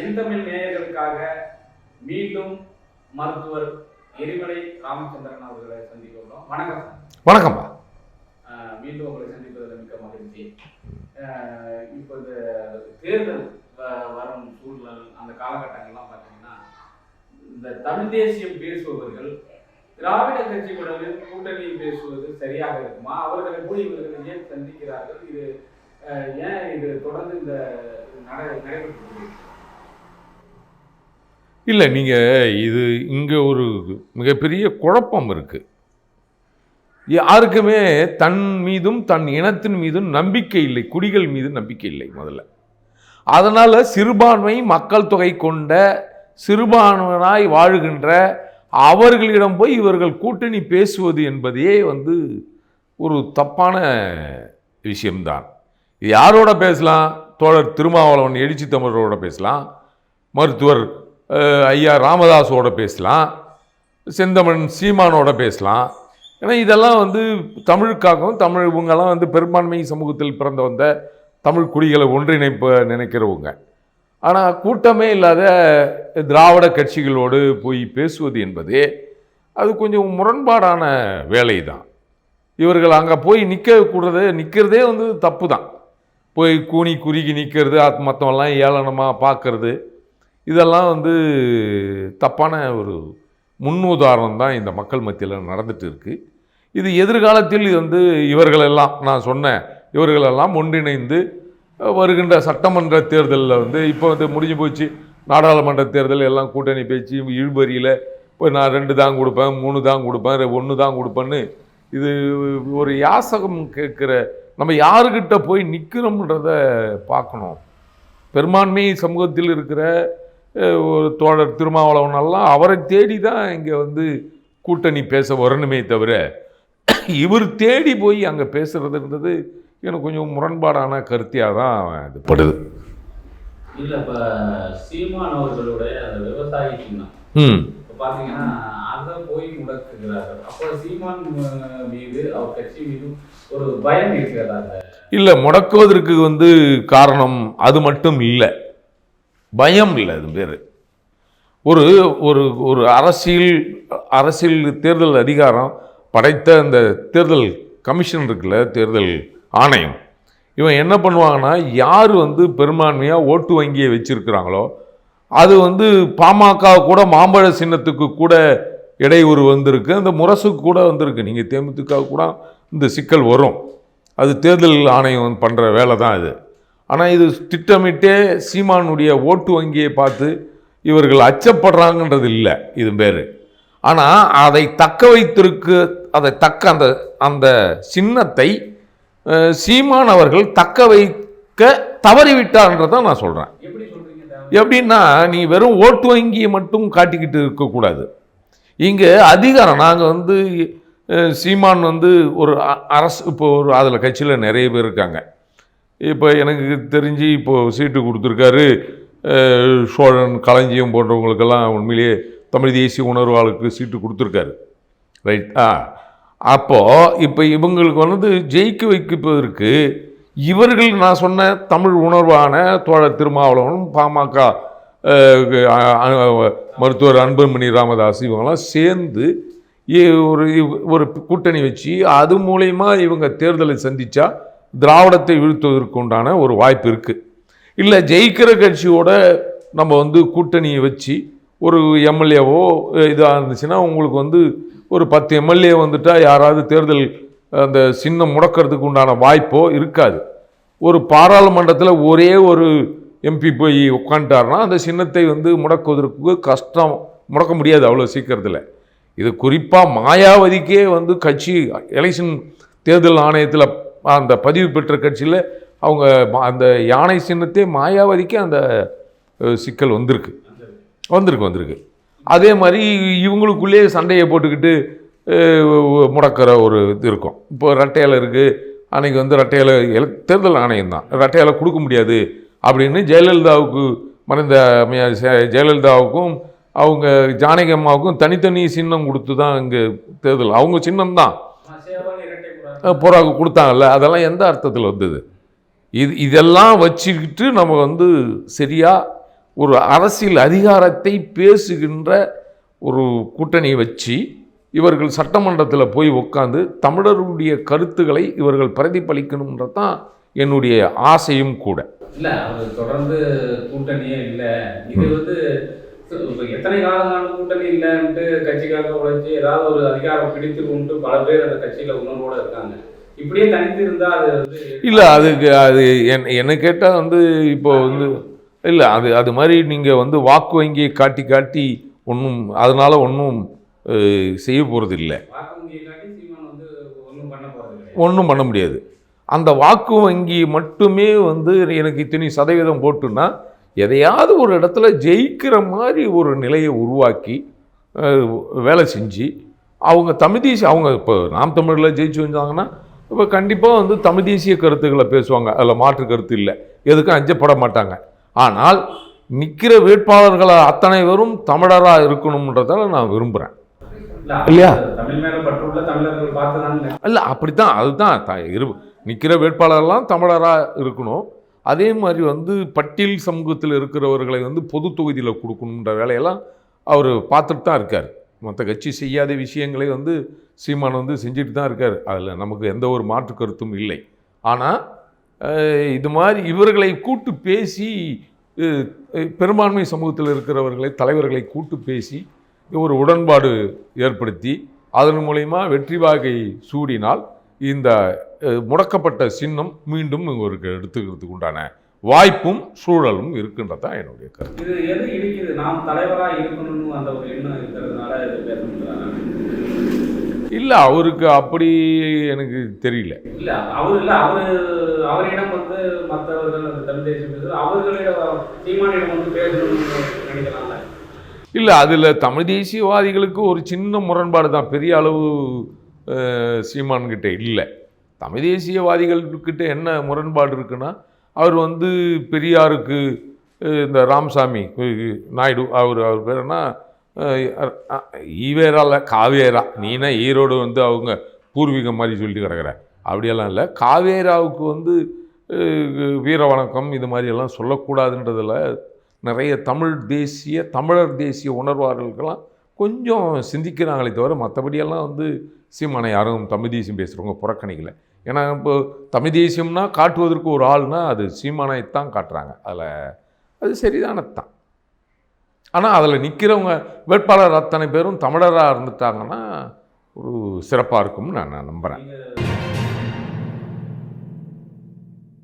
எந்தமிழ் நேயர்களுக்காக மீண்டும் மருத்துவர் எரிமலை ராமச்சந்திரன் அவர்களை சந்திக்கிறோம் வணக்கம். வணக்கம்ப்பா. மீண்டும் உங்களை சந்திப்பதில் மிக்க மகிழ்ச்சி. இப்போ இந்த தேர்தல் வரும் சூழல் அந்த காலகட்டங்கள்லாம் பார்த்தீங்கன்னா இந்த தமிழ் தேசியம் பேசுபவர்கள் திராவிட கட்சிகளுடன் கூட்டணி பேசுவது சரியாக இருக்குமா? அவர்களை போய் இவர்கள் ஏன் சந்திக்கிறார்கள்? இது ஏன் இது தொடர்ந்து இந்த நட நடைபெற்று? இல்லை நீங்கள் இது இங்கே ஒரு மிகப்பெரிய குழப்பம் இருக்குது யாருக்குமே தன் மீதும் தன் இனத்தின் மீதும் நம்பிக்கை இல்லை. குடிகள் மீது நம்பிக்கை இல்லை முதல்ல. அதனால் சிறுபான்மை மக்கள் தொகை கொண்ட சிறுபான்மையினாய் வாழுகின்ற அவர்களிடம் போய் இவர்கள் கூட்டணி பேசுவது என்பதே வந்து ஒரு தப்பான விஷயம்தான். இது யாரோட பேசலாம்? தோழர் திருமாவளவன் எழுச்சி தமிழரோட பேசலாம். மருத்துவர் ஐயா ராமதாஸோட பேசலாம் செந்தமன் சீமானோட பேசலாம். ஏன்னா இதெல்லாம் வந்து தமிழுக்காகவும் தமிழ் இவங்கெல்லாம் வந்து பெரும்பான்மை சமூகத்தில் பிறந்து வந்த தமிழ் குடிகளை ஒன்றிணைப்ப நினைக்கிறவங்க. ஆனால் கூட்டமே இல்லாத திராவிட கட்சிகளோடு போய் பேசுவது என்பது அது கொஞ்சம் முரண்பாடான வேலை தான் இவர்கள் அங்கே போய் நிற்கக்கூடாது நிற்கிறதே வந்து தப்பு தான் போய் கூனி குறுகி நிற்கிறது அது மற்றவெல்லாம் ஏளனமாக பார்க்கறது இதெல்லாம் வந்து தப்பான ஒரு முன்னுதாரணம் தான் இந்த மக்கள் மத்தியில் நடந்துட்டு இருக்குது இது எதிர்காலத்தில் இது வந்து இவர்களெல்லாம் நான் சொன்னேன் இவர்களெல்லாம் ஒன்றிணைந்து வருகின்ற சட்டமன்ற தேர்தலில் வந்து இப்போ வந்து முடிஞ்சு போச்சு. நாடாளுமன்ற தேர்தல் எல்லாம் கூட்டணி பேச்சு இழுபறியில் இப்போ நான் ரெண்டு தான் கொடுப்பேன் மூணு தான் கொடுப்பேன் ஒன்று தான் கொடுப்பேன்னு இது ஒரு யாசகம் கேட்குற நம்ம யாருக்கிட்ட போய் நிற்கிறோம்ன்றத பார்க்கணும். பெரும்பான்மை சமூகத்தில் இருக்கிற ஒரு தோழர் திருமாவளவன் எல்லாம் அவரை தேடி தான் இங்கே வந்து கூட்டணி பேச வரணுமே தவிர இவர் தேடி போய் அங்கே பேசுறதுன்றது எனக்கு கொஞ்சம் முரண்பாடான கருத்தியாக தான் இது படுது. இல்ல இப்ப சீமான் அவர்களுடைய அந்த விவசாயி சின்னம். பாத்தீங்கன்னா அதை போய் முடக்குகிறார்கள். அப்போ சீமான் மீது அவர் கட்சி மீது ஒரு பயம் இருக்கிறதா இல்லை முடக்குவதற்கு வந்து காரணம் அது மட்டும் இல்லை. பயம் இல்லை அது பேர் ஒரு ஒரு ஒரு அரசியல் அரசியல் தேர்தல் அதிகாரம் படைத்த அந்த தேர்தல் கமிஷன் இருக்குல்ல தேர்தல் ஆணையம். இவன் என்ன பண்ணுவாங்கன்னா யார் வந்து பெரும்பான்மையாக ஓட்டு வங்கியை வச்சுருக்கிறாங்களோ அது வந்து பாமக கூட மாம்பழ சின்னத்துக்கு கூட இடையூறு வந்திருக்கு. அந்த முரசுக்கு கூட வந்திருக்கு. நீங்கள் தேமுதிக கூட இந்த சிக்கல் வரும். அது தேர்தல் ஆணையம் பண்ணுற வேலை தான் இது ஆனால் இது திட்டமிட்டே சீமானுடைய ஓட்டு வங்கியை பார்த்து இவர்கள் அச்சப்படுறாங்கன்றது இல்லை இது பேர் ஆனால் அதை தக்க வைத்திருக்கு அதை தக்க அந்த அந்த சின்னத்தை சீமான் அவர்கள் தக்க வைக்க தவறிவிட்டார்ன்றதை நான் சொல்கிறேன் எப்படின்னா நீ வெறும் ஓட்டு வங்கியை மட்டும் காட்டிக்கிட்டு இருக்கக்கூடாது இங்கே அதிகாரம் நாங்கள் வந்து சீமான் வந்து ஒரு அ- அரசு இப்போ ஒரு அதில் கட்சியில் நிறைய பேர் இருக்காங்க. இப்போ எனக்கு தெரிஞ்சு இப்போது சீட்டு கொடுத்துருக்காரு சோழன் களஞ்சியம் போன்றவங்களுக்கெல்லாம் உண்மையிலேயே தமிழ் தேசிய உணர்வாளுக்கு சீட்டு கொடுத்துருக்காரு. ரைட் ஆ. அப்போது இப்போ இவங்களுக்கு வந்து ஜெயிக்க வைப்பதற்கு இவர்கள் நான் சொன்ன தமிழ் உணர்வான தோழர் திருமாவளவனும் பாமக மருத்துவர் அன்புமணி ராமதாஸ் இவங்கெல்லாம் சேர்ந்து ஒரு ஒரு கூட்டணி வச்சு அது மூலயமா இவங்க தேர்தலை சந்தித்தா திராவிடத்தை வீழ்த்துவதற்கு உண்டான ஒரு வாய்ப்பு இருக்குது இல்லை ஜெயிக்கிற கட்சியோட நம்ம வந்து கூட்டணியை வச்சு ஒரு எம்எல்ஏவோ இதாக இருந்துச்சுன்னா உங்களுக்கு வந்து ஒரு பத்து எம்எல்ஏ வந்துட்டால் யாராவது தேர்தல் அந்த சின்னம் முடக்கிறதுக்கு உண்டான வாய்ப்போ இருக்காது. ஒரு பாராளுமன்றத்தில் ஒரே ஒரு எம்பி போய் உட்காந்துட்டாருன்னா அந்த சின்னத்தை வந்து முடக்குவதற்கு கஷ்டம். முடக்க முடியாது அவ்வளோ சீக்கிரத்தில். இது குறிப்பாக மாயாவதிக்கே வந்து கட்சி எலெக்ஷன் தேர்தல் ஆணையத்தில் அந்த பதிவு பெற்ற கட்சியில் அவங்க அந்த யானை சின்னத்தே மாயாவதிக்கு அந்த சிக்கல் வந்திருக்கு. வந்திருக்கு வந்திருக்கு. அதே மாதிரி இவங்களுக்குள்ளேயே சண்டையை போட்டுக்கிட்டு முடக்கிற ஒரு இது இருக்கும். இப்போ ரெட்டையில் இருக்குது அன்னைக்கு வந்து ரெட்டையில் எல- தேர்தல் ஆணையம் தான். ரெட்டையில் கொடுக்க முடியாது அப்படின்னு ஜெயலலிதாவுக்கு மறைந்த ஜெயலலிதாவுக்கும் அவங்க ஜானகி அம்மாவுக்கும் தனித்தனி சின்னம் கொடுத்து தான் இங்கே தேர்தல். அவங்க சின்னம் தான் இரட்டை புறா. புறாக்கு கொடுத்தாங்கல்ல? அதெல்லாம் எந்த அர்த்தத்தில் வந்தது? இது இதெல்லாம் வச்சுக்கிட்டு நம்ம வந்து சரியாக ஒரு அரசியல் அதிகாரத்தை பேசுகின்ற ஒரு கூட்டணியை வச்சு இவர்கள் சட்டமன்றத்தில் போய் உட்காந்து தமிழருடைய கருத்துக்களை இவர்கள் பிரதிபலிக்கணுன்றது தான் என்னுடைய ஆசையும் கூட. இல்ல தொடர்ந்து கூட்டணியே இல்ல. இது வந்து இப்ப எத்தனை காலங்கான கூட்டணி இல்லைன்ட்டு கட்சிக்காக உழைச்சி ஏதாவது ஒரு அதிகாரம் பிடித்து கொண்டு பல பேர் அந்த கட்சியில உணர்வோட இருக்காங்க. இப்படியே தனித்து இருந்தா அது வந்து இல்லை அதுக்கு அது என் என்னை கேட்டால் வந்து இப்போ வந்து இல்லை அது அது மாதிரி நீங்கள் வந்து வாக்கு வங்கியை காட்டி காட்டி ஒன்றும் அதனால் ஒன்றும் செய்ய போகிறது இல்லை ஒன்றும் பண்ண முடியாது. அந்த வாக்கு வங்கி மட்டுமே வந்து எனக்கு இத்தனை சதவீதம் போட்டுன்னா எதையாவது ஒரு இடத்துல ஜெயிக்கிற மாதிரி ஒரு நிலையை உருவாக்கி வேலை செஞ்சு அவங்க தமிழ் தேசிய அவங்க இப்போ நாம் தமிழில் ஜெயிச்சு வந்தாங்கன்னா இப்போ கண்டிப்பாக வந்து தமிழ் தேசிய கருத்துக்களை பேசுவாங்க. அதில் மாற்று கருத்து இல்லை. எதுக்கும் அஞ்சப்பட மாட்டாங்க. ஆனால் நிற்கிற வேட்பாளர்களை அத்தனை பேரும் தமிழராக இருக்கணுன்றதால நான் விரும்புகிறேன் இல்ல இல்லையா? இல்லை அப்படித்தான் அதுதான் த இரு நிற்கிற வேட்பாளர்லாம் தமிழராக இருக்கணும். அதே மாதிரி வந்து பட்டியல் சமூகத்தில் இருக்கிறவர்களை வந்து பொது தொகுதியில் கொடுக்கணுன்ற வேலையெல்லாம் அவர் பார்த்துட்டு தான் இருக்கார். மற்ற கட்சி செய்யாத விஷயங்களை வந்து சீமான் வந்து செஞ்சுட்டு தான் இருக்கார். அதில் நமக்கு எந்த ஒரு மாற்று கருத்தும் இல்லை. ஆனால் இது மாதிரி இவர்களை கூட்டு பேசி பெரும்பான்மை சமூகத்தில் இருக்கிறவர்களை தலைவர்களை கூட்டு பேசி ஒரு உடன்பாடு ஏற்படுத்தி அதன் மூலயமா வெற்றி வாகை சூடினால் இந்த முடக்கப்பட்ட சின்னம் மீண்டும் இவருக்கு எடுத்துக்கிறதுக்கு உண்டான வாய்ப்பும் சூழலும் இருக்கின்றதான் என்னுடைய கருத்து. இது எது இடிக்குது நாம் தலைவரா இருக்கணும்னு அந்த ஒரு எண்ணம் இருக்கிறதுனால இல்லை அவருக்கு அப்படி எனக்கு தெரியல. இல்ல அவர் இல்ல அவரு அவரிடம் வந்து மற்றவர்கள் அந்த தமிழ் தேசியம் அவர்களிடம் சீமானிடம் வந்து பேசணும்னு நினைக்கலாம்ல. இல்லை அதில் தமிழ் தேசியவாதிகளுக்கு ஒரு சின்ன முரண்பாடு தான். பெரிய அளவு சீமான்கிட்ட இல்லை. தமிழ் தேசியவாதிகள்கிட்ட என்ன முரண்பாடு இருக்குன்னா அவர் வந்து பெரியாருக்கு இந்த ராமசாமி நாயுடு அவர் அவர் பேர் என்ன? ஈவேரால காவேரா. நீனா ஈரோடு வந்து அவங்க பூர்வீகம் மாதிரி சொல்லிட்டு கிடக்குற. அப்படியெல்லாம் இல்லை. காவேராவுக்கு வந்து வீர வணக்கம் இது மாதிரி எல்லாம் சொல்லக்கூடாதுன்றதில் நிறைய தமிழ் தேசிய தமிழர் தேசிய உணர்வாளர்கள்லாம் கொஞ்சம் சிந்திக்கிறாங்களே தவிர மற்றபடியெல்லாம் வந்து சீமானை யாரும் தமிழ் தேசியம் பேசுகிறவங்க புறக்கணிக்கல. ஏன்னா இப்போ தமிழ் தேசியம்னா காட்டுவதற்கு ஒரு ஆள்னா அது சீமானைத்தான் காட்டுறாங்க. அதில் அது சரிதானத்தான். ஆனால் அதில் நிற்கிறவங்க வேட்பாளர் அத்தனை பேரும் தமிழராக இருந்துட்டாங்கன்னா ஒரு சிறப்பாக இருக்கும்னு நான் நம்புகிறேன்